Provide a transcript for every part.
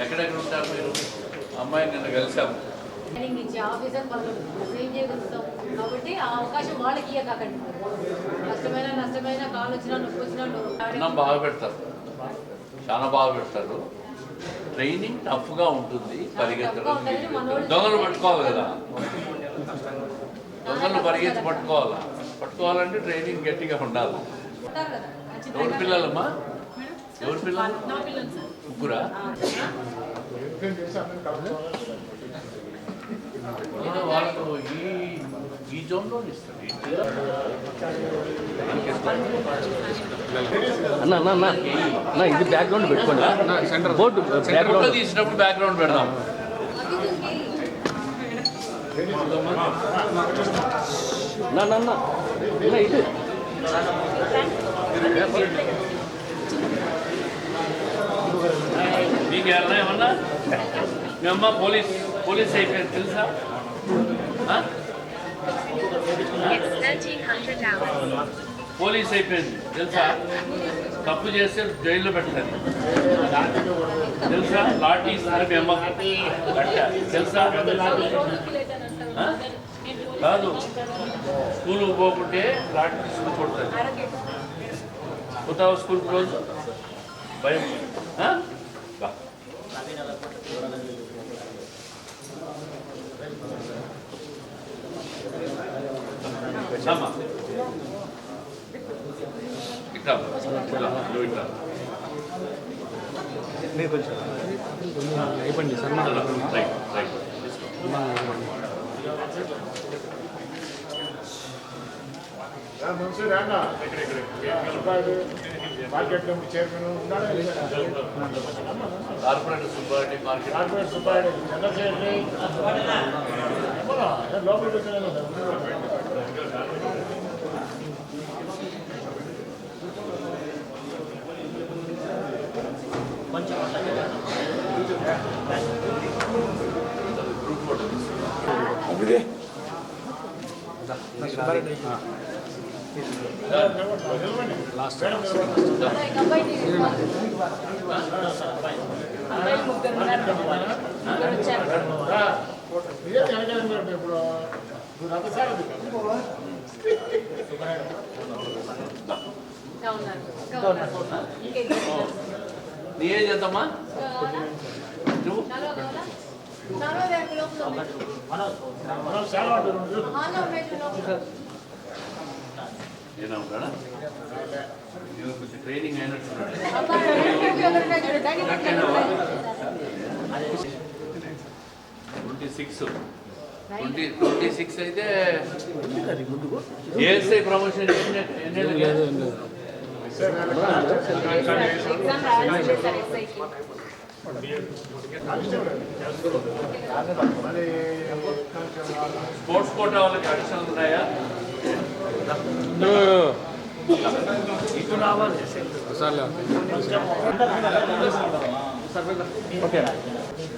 ఎక్కడెక్కడ ఉంటారు మీరు? అమ్మాయిని నిన్న కలిసాము కాబట్టి ఆ అవకాశం వాళ్ళకి ఇవ్వకండి కష్టమైన నష్టమైన కాలు వచ్చినా నొప్పి వచ్చినా అన్నం బాగా పెడతారు. చాలా బాగా పెడతారు. ట్రైనింగ్ టఫ్గా ఉంటుంది పరిగెత్తడం దొంగలు పట్టుకోవాలి కదా? దొంగలు పరిగెత్తి పట్టుకోవాలా? పట్టుకోవాలంటే ట్రైనింగ్ గట్టిగా ఉండాలి. పిల్లలమ్మా? ఎవరి పిల్లలు? ముగ్గురా? వాళ్ళకు ఈ ఈ జోన్లో ఇస్తారు. అన్న అన్న అన్న. అన్న ఇది బ్యాక్గ్రౌండ్ పెట్టుకోండి. బోర్డు బ్యాక్గ్రౌండ్ తీసినప్పుడు బ్యాక్గ్రౌండ్ పెడదాం. నా నా నా అన్న ఇది మీకు ఎవరన్నా ఏమన్నా మీ అమ్మ పోలీస్ పోలీస్ అయిపోయింది తెలుసా ఆ? It's 1300 hours. పోలీస్ అయిపోయింది తెలుసా తప్పు చేస్తే జైల్లో పెడతారు తెలుసా? లాఠీ ఇస్తారు మీ అమ్మ తెలుసా? కాదు. స్కూల్కి పోకుంటే లాఠీ తీసుకుని కొడతారు. పోతావా స్కూల్కి రోజు భయం ఆ? బా. రామ్మా. ఇట్లా ఇట్లా, నువ్వు ఇట్లా. అయిపోయింది సన్మానం రైట్, రైట్. తీసుకో. మార్కెట్ కమిటీ చైర్మన్ ఉన్నాడా corporate Subbareddy market corporate Subbareddy general secretary లోపలికి వచ్చాను గ్రూప్ ఫోటో అబ్బాయి తీసుకోవాలి. అబ్బాయిలు ముగ్గురు ఉన్నారు ముగ్గురు వచ్చారు ఇదే జనగణ మీరు ఇప్పుడు ఇప్పుడు రథసారి నీ ఏజ్ ఎంతమ్మా? నువ్వు? నేను కొంచెం training అయినట్టున్నాడు. Twenty six. Twenty twenty six అయితే ఏఎస్ఐ ప్రమోషన్ స్పోర్ట్స్ కోటా వాళ్ళకి అడిషనల్ ఉన్నాయా? ఓకే గురప్ప కానిస్టేబుల్స్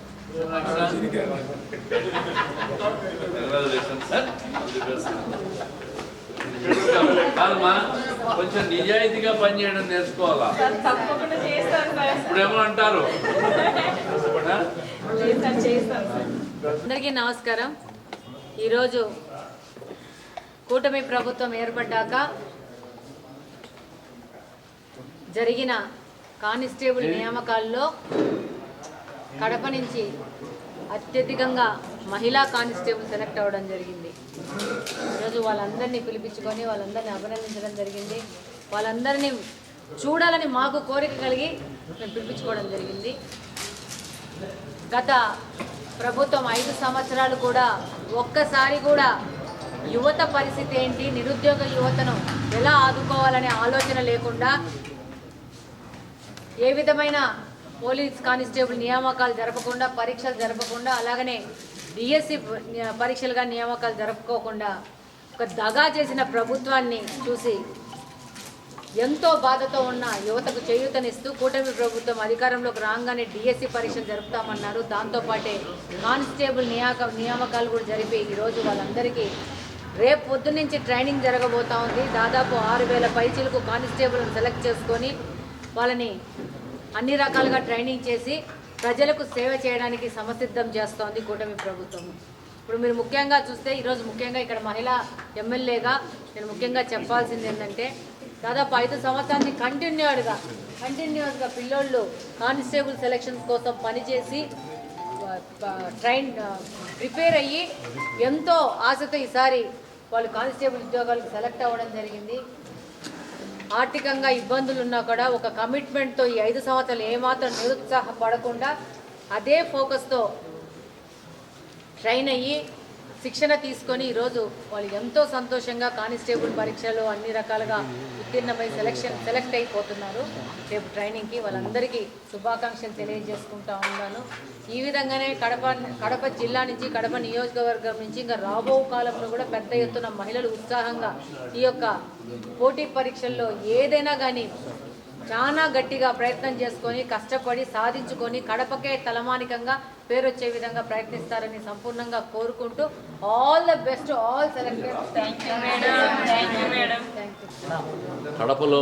కాదమ్మా కొంచెం నిజాయితీగా పనిచేయడం నేర్చుకోవాలా తప్పకుండా ఇప్పుడేమో అంటారు అందరికీ నమస్కారం. ఈరోజు కూటమి ప్రభుత్వం ఏర్పడ్డాక జరిగిన కానిస్టేబుల్ నియామకాల్లో కడప నుంచి అత్యధికంగా మహిళా కానిస్టేబుల్ సెలెక్ట్ అవ్వడం జరిగింది. ఈరోజు వాళ్ళందరినీ పిలిపించుకొని వాళ్ళందరినీ అభినందించడం జరిగింది. వాళ్ళందరినీ చూడాలని మాకు కోరిక కలిగి మేము పిలిపించుకోవడం జరిగింది. గత ప్రభుత్వం ఐదు సంవత్సరాలు కూడా ఒక్కసారి కూడా యువత పరిస్థితి ఏంటి నిరుద్యోగ యువతను ఎలా ఆదుకోవాలనే ఆలోచన లేకుండా ఏ విధమైన పోలీస్ కానిస్టేబుల్ నియామకాలు జరపకుండా పరీక్షలు జరపకుండా అలాగనే డిఎస్సి పరీక్షలుగా నియామకాలు జరుపుకోకుండా ఒక దగా చేసిన ప్రభుత్వాన్ని చూసి ఎంతో బాధతో ఉన్న యువతకు చేయూతనిస్తూ కూటమి ప్రభుత్వం అధికారంలోకి రాగానే డిఎస్సి పరీక్షలు జరుపుతామన్నారు. దాంతోపాటే కానిస్టేబుల్ నియాక నియామకాలు కూడా జరిపి ఈరోజు వాళ్ళందరికీ రేపు పొద్దు నుంచి ట్రైనింగ్ జరగబోతా ఉంది. దాదాపు ఆరు వేల పైచీలకు కానిస్టేబుల్ని సెలెక్ట్ చేసుకొని వాళ్ళని అన్ని రకాలుగా ట్రైనింగ్ చేసి ప్రజలకు సేవ చేయడానికి సమసిద్ధం చేస్తోంది కూటమి ప్రభుత్వం. ఇప్పుడు మీరు ముఖ్యంగా చూస్తే ఈరోజు ముఖ్యంగా ఇక్కడ మహిళా ఎమ్మెల్యేగా నేను ముఖ్యంగా చెప్పాల్సింది ఏంటంటే దాదాపు ఐదు సంవత్సరానికి కంటిన్యూడ్గా కంటిన్యూస్గా పిల్లోళ్ళు కానిస్టేబుల్ సెలక్షన్స్ కోసం పనిచేసి ట్రైన్ ప్రిపేర్ అయ్యి ఎంతో ఆశతో ఈసారి వాళ్ళు కానిస్టేబుల్ ఉద్యోగాలకు సెలెక్ట్ అవ్వడం జరిగింది. ఆర్థికంగా ఇబ్బందులు ఉన్నా కూడా ఒక కమిట్మెంట్తో ఈ ఐదు సంవత్సరాలు ఏమాత్రం నిరుత్సాహపడకుండా అదే ఫోకస్తో ట్రైన్ అయ్యి శిక్షణ తీసుకొని ఈరోజు వాళ్ళు ఎంతో సంతోషంగా కానిస్టేబుల్ పరీక్షలు అన్ని రకాలుగా ఉత్తీర్ణమై సెలక్షన్ సెలెక్ట్ అయిపోతున్నారు. రేపు ట్రైనింగ్కి వాళ్ళందరికీ శుభాకాంక్షలు తెలియజేసుకుంటా ఉన్నాను. ఈ విధంగానే కడప కడప జిల్లా నుంచి కడప నియోజకవర్గం నుంచి ఇంకా రాబో కాలంలో కూడా పెద్ద ఎత్తున మహిళలు ఉత్సాహంగా ఈ యొక్క పోటీ పరీక్షల్లో ఏదైనా కానీ చాలా గట్టిగా ప్రయత్నం చేసుకొని కష్టపడి సాధించుకొని కడపకే తలమానికంగా పేరు వచ్చే విధంగా ప్రయత్నిస్తారని సంపూర్ణంగా కోరుకుంటూ ఆల్ ద బెస్ట్ ఆల్ కడపలో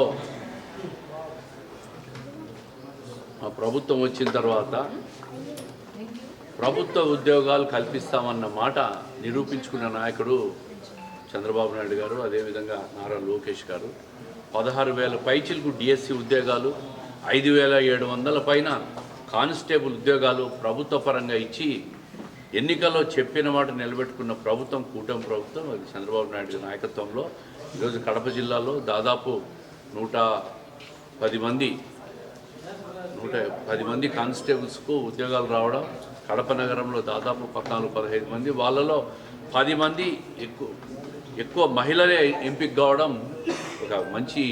మా ప్రభుత్వం వచ్చిన తర్వాత ప్రభుత్వ ఉద్యోగాలు కల్పిస్తామన్న మాట నిరూపించుకున్న నాయకుడు చంద్రబాబు నాయుడు గారు అదేవిధంగా నారా లోకేష్ గారు. పదహారు వేల పైచిలకు డిఎస్సి ఉద్యోగాలు ఐదు వేల ఏడు వందల పైన కానిస్టేబుల్ ఉద్యోగాలు ప్రభుత్వ పరంగా ఇచ్చి ఎన్నికల్లో చెప్పిన మాట నిలబెట్టుకున్న ప్రభుత్వం కూటమి ప్రభుత్వం అది చంద్రబాబు నాయుడు నాయకత్వంలో ఈరోజు కడప జిల్లాలో దాదాపు నూట పది మంది నూట పది మంది కానిస్టేబుల్స్కు ఉద్యోగాలు రావడం కడప నగరంలో దాదాపు పద్నాలుగు పదహైదు మంది వాళ్ళలో పది మంది ఎక్కువ ఎక్కువ మహిళలే ఎంపిక కావడం ఒక మంచి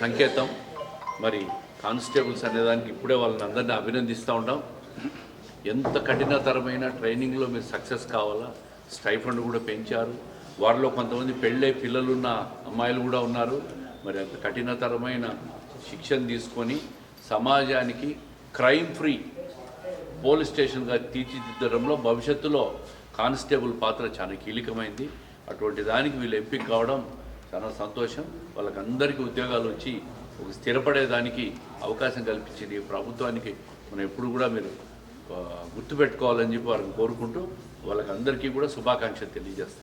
సంకేతం. మరి కానిస్టేబుల్స్ అనేదానికి ఇప్పుడే వాళ్ళని అందరినీ అభినందిస్తూ ఉంటాం. ఎంత కఠినతరమైన ట్రైనింగ్లో మీరు సక్సెస్ కావాలా? స్టైఫండ్ కూడా పెంచారు. వారిలో కొంతమంది పెళ్ళై పిల్లలున్న అమ్మాయిలు కూడా ఉన్నారు. మరి అంత కఠినతరమైన శిక్షణ తీసుకొని సమాజానికి క్రైమ్ ఫ్రీ పోలీస్ స్టేషన్గా తీర్చిదిద్దడంలో భవిష్యత్తులో కానిస్టేబుల్ పాత్ర చాలా కీలకమైంది. అటువంటి దానికి వీళ్ళు ఎంపిక కావడం చాలా సంతోషం. వాళ్ళకందరికీ ఉద్యోగాలు వచ్చి ఒక స్థిరపడేదానికి అవకాశం కల్పించింది. ప్రభుత్వానికి మనం ఎప్పుడు కూడా మీరు గుర్తుపెట్టుకోవాలని చెప్పి వారిని కోరుకుంటూ వాళ్ళకందరికీ కూడా శుభాకాంక్షలు తెలియజేస్తాం